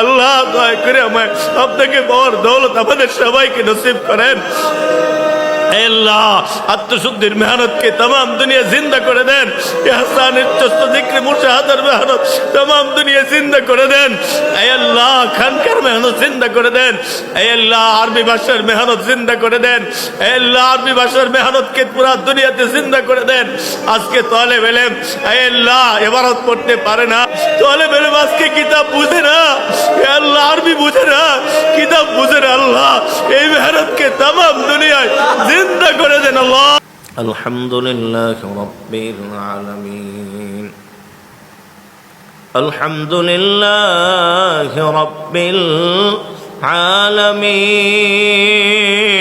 আল্লাহ দয়া করে আমায় আপনাকে বর দৌলত আমাদের সবাইকে নসিব করেন। আল্লাহ, আত্মশুদ্ধির মেহনতকে দুনিয়া জিন্দা করে দেন। মেহনত এবারত পড়তে পারে না। তলে বেলেম আজকে কিতাব বুঝে না। আরবি বুঝে না। কিতাব বুঝে না আল্লাহ। এই মেহনতকে তাম দুনিয়ায় জিন্দা করে দেন আল্লাহ الحمد لله رب العالمين الحمد لله رب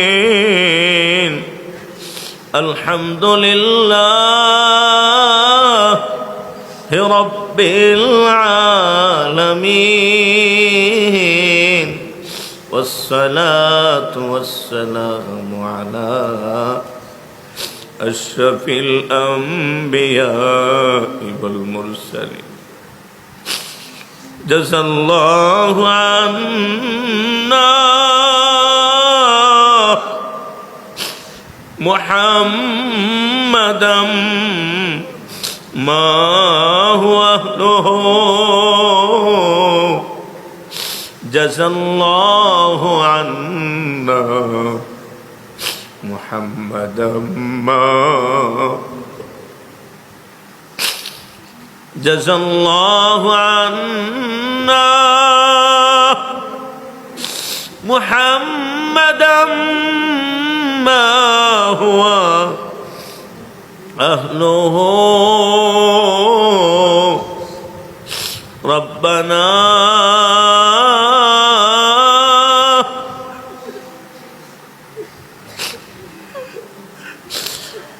العالمين الحمد لله رب العالمين والصلاة والسلام على أشرف الأنبياء والمرسلين. جزى الله عنا محمدا ما هو أهله. جزى الله عنا محمدا ما. جزى الله عنا محمدا ما هو أهله. ربنا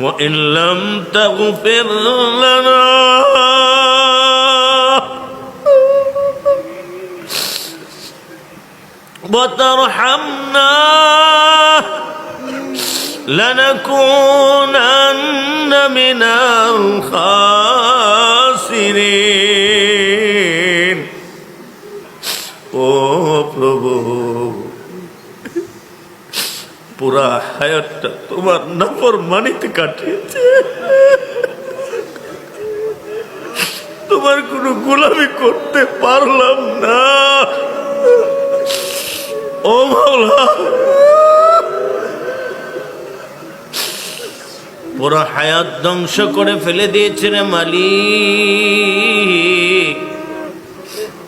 وإن لم تغفر لنا وترحمنا لنكونن من الخاسرين ও প্রভু পুরা হায়াতটা তোমার নফর মানিতে কাটিয়েছে। তোমার কোনো গোলামি করতে পারলাম না। ও মাওলা। পুরো হায়াত ধ্বংস করে ফেলে দিয়েছে রে মালিক।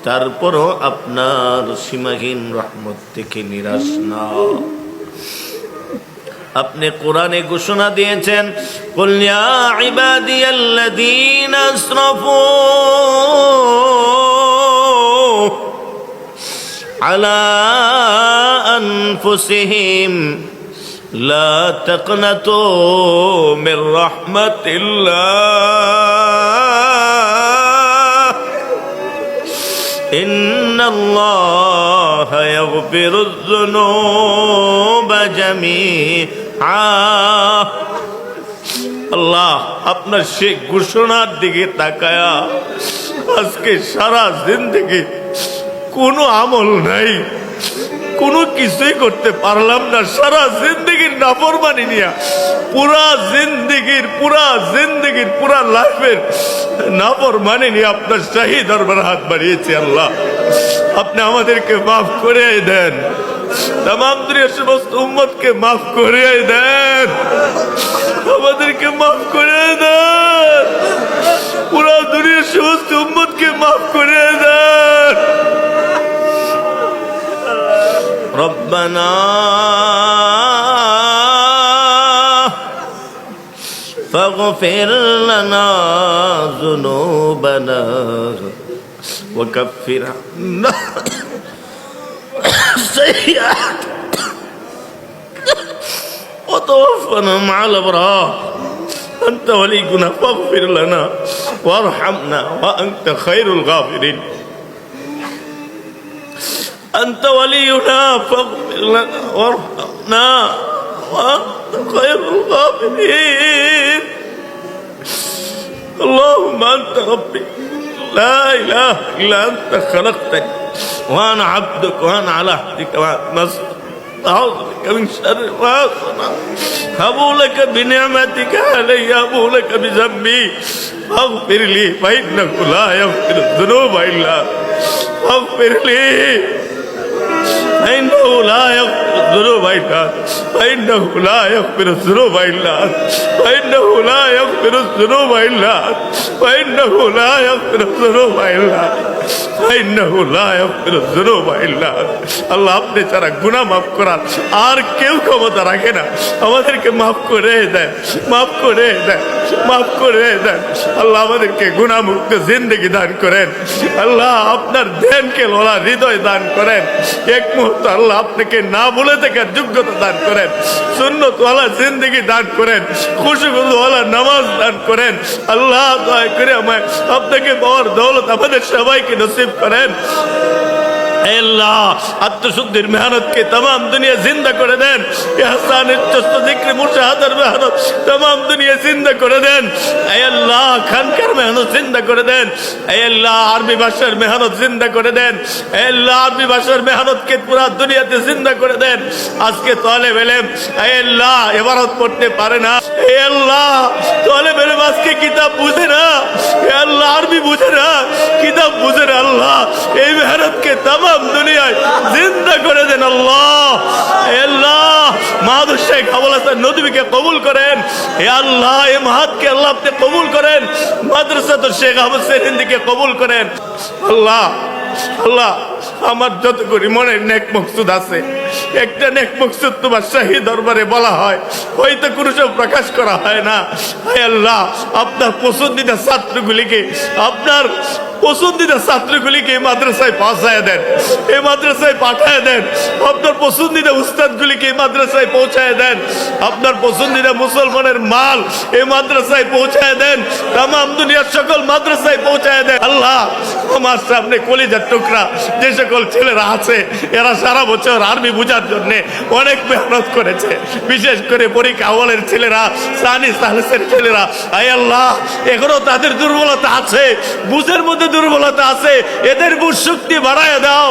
তারপরও আপনার সীমাহীন রহমত থেকে নিরাশ না। আপনি কোরআনে ঘোষণা দিয়েছেন কল্যা ইবাদিয়াল্লাযীনা আসরাফু على أنفسهم لا تقنطوا من رحمة الله إن الله يغفر الذنوب جميعا আল্লাহ আপনার সেই ঘোষণার দিকে তাকায়া আজকে সারা জিন্দগি কোনো আমল নাই, কোনো কিছুই করতে পারলাম না, সারা জিন্দগির নাফরমানি নিয়া, পুরা জিন্দগির পুরা জিন্দগির, পুরা লাইফের নাফরমানি নিয়ে আপনার শাহী দরবার হাত বাড়িয়েছে, আল্লাহ। আপনি আমাদেরকে মাফ করে দেন। তাম দুনিয়ার সমস্ত উম্মতকে মাফ করে দেন আমাদেরকে মাফ করে দেন পুরা দুনিয়ার সমস্ত উম্মতকে মাফ করে দেন ربنا فاغفر لنا ذنوبنا وكفر عنا سيئات وتوفنا مع الأبرار. أنت ولينا فاغفر لنا وارحمنا وأنت خير الغافرين. أنت ولينا فاغفر لنا وارحمنا وأنت خير الغافرين. اللهم أنت ربي. لا إله إلا أنت خلقتني. وأنا عبدك وأنا على عهدك وأنا أعوذ بك من شر ما صنعت أبو لك بنعمتك علي أبو لك بذنبي فاغفر لي فإنه لا يغفر الذنوب إلا أنت. فاغفر لي فإنه لا يغفر الذنوب إلا أنت فإنه لا يغفر الذنوب إلا أنت فإنه لا يغفر الذنوب إلا أنت فإنه لا يغفر الذنوب إلا আল্লাহ, আপনি যারা গুণা মাফ আর কেউ ক্ষমতা রাখে না, আমাদেরকে মাফ করে মাফ করে মাফ করে আল্লাহ, আমাদেরকে গুণামুক্ত জিন্দগি দান করেন। আল্লাহ, আপনার ধ্যানকে হৃদয় দান করেন। এক মুহূর্ত আল্লাহ আপনাকে না বলে যোগ্যতা দান করেন। জিন্দগি দান করেন। নামাজ দান করেন। আল্লাহ, দয়া করে আমায়, আপনাকে দৌলত আমাদের সবাইকে নসিব করেন এ আত্মশুদ্ধির মেহনতকে তাম দুনিয়া জিন্দা করে দেন। হাসানের দুনিয়া জিন্দা করে দেন। খানকার মেহনত জিন্দা করে দেন। আরবি ভাষার মেহনত জিন্দা করে দেন। আরবি ভাষার মেহনতকে পুরা দুনিয়াতে জিন্দা করে দেন। আজকে তোলে বেলেম আল্লাহ, এবারত পড়তে পারে না। আল্লাহ তোলে বেলেম আজকে কিতাব বুঝে না। আল্লাহ, আরবি বুঝে না। কিতাব বুঝে না আল্লাহ, এই মেহনতকে তাম দুনিয়ায় জিন্দা করে দেন আল্লাহ। আল্লাহ মাহাদুর শেখ আবুল হাসান নদীকে কবুল করেন। হে আল্লাহ, এ মাহাতকে আল্লাহ আপনি কবুল করেন। মাদ্রাসা তো শেখ আবুল হিন্দিকে কবুল করেন। আল্লাহ আল্লাহ। আমার যত করি মনের নেক মকসুদ আছে, একটা নেক মকসুদ তোমার শাহী দরবারে বলা হয়, হয়তো কোনো সব প্রকাশ করা হয় না। হে আল্লাহ, আপনার পছন্দিদা ছাত্রগুলিকে, আপনার পছন্দিদা ছাত্রগুলিকে এই মাদ্রাসায় পৌঁছায় দেন এই মাদ্রাসায় পাঠায় দেন, আপনার পছন্দিদা উস্তাদগুলিকে এই মাদ্রাসায় পৌঁছায় দেন, আপনার পছন্দিদা মুসলমানের মাল এই মাদ্রাসায় পৌঁছায় দেন তাম দুনিয়ার সকল মাদ্রাসায় পৌঁছায় দেন। আল্লাহ, আমার সামনে কলিজার টুকরা, যে সকল ছেলেরা আছে, এরা সারা বছর আর্মি বোঝার জন্য অনেক মেহনত করেছে। বিশেষ করে পরীক্ষা হলের ছেলেরা, সানি সাহসের ছেলেরা আই আল্লাহ, এখনও তাদের দুর্বলতা আছে, বুঝের মধ্যে দুর্বলতা আছে, এদের বুঝ শক্তি বাড়ায় দাও।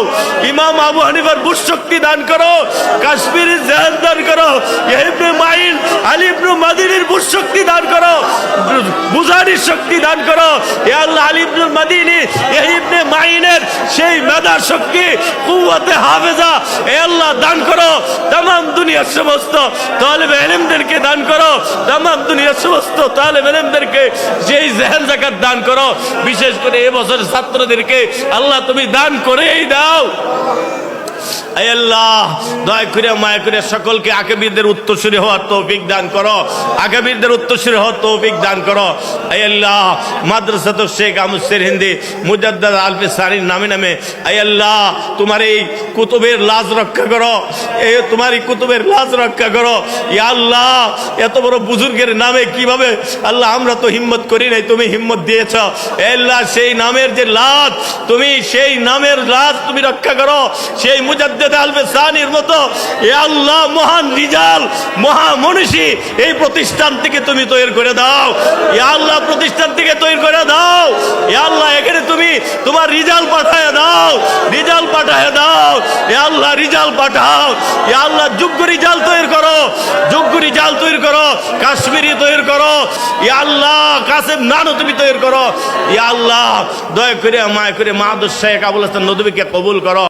ইমাম আবু হানিফার বুঝ শক্তি দান করো, কাশ্মীরি জেহাদ দান করো, ইবনে মাইন, আলী ইবনে মাদিনীর বুঝ শক্তি দান করো, বুঝারির শক্তি দান করো। এ আল্লাহ, আলী ইবনে মাদিনী ইবনে মাইনের সেই মেধার শক্তি কুয়াতে হাফেজা, এ আল্লাহ দান করো তাম দুনিয়ার সমস্ত তালেব এলেমদেরকে দান করো তাম দুনিয়ার সমস্ত তালেব এলেমদেরকে যেই জেহেন জাকাত দান করো, বিশেষ করে এবছর ছাত্রদেরকে আল্লাহ তুমি দান করেই দাও। আল্লাহ করে, মায়া করে সকলকে আগামীদের উত্তরসূরি হওয়ার তৌফিক দান করো। আগামীদের উত্তরসূরি হওয়ার তৌফিক দান করো। মাদ্রাসা তো শেখ হিন্দি, মুজাদ্দাদ আলফে সারির নামে নামে। তোমার এই কুতুবের লাজ রক্ষা করো। এ, তোমার এই কুতুবের লাজ রক্ষা করো। ইয়া আল্লাহ, এত বড় বুজুর্গের নামে কীভাবে আল্লাহ, আমরা তো হিম্মত করি নাই, তুমি হিম্মত দিয়েছ। আল্লাহ, সেই নামের যে লাজ, তুমি সেই নামের লাজ তুমি রক্ষা করো। সেই মুজাদ্দেদ মতো, এ আল্লাহ মহান রিজাল মহা মনীষী এই প্রতিষ্ঠান থেকে তুমি তৈরি করে দাও। এ আল্লাহ প্রতিষ্ঠান থেকে তৈরি করে দাও। এ আল্লাহ এখানে তুমি তোমার রিজাল পাঠায় দাও। রিজাল পাঠায় দাও। এ আল্লাহ রিজাল পাঠাও। এ আল্লাহ যোগ্য রিজাল তৈরি করো। যোগ্য রিজাল তৈরি করো। কাশ্মীরি তৈরি করো। এ আল্লাহ কাসেম নানু তুমি তৈরি করো। এ আল্লাহ, দয়া করে মায়া করে মাহাদুর শেখ আবুল হাসান নদীকে কবুল করো।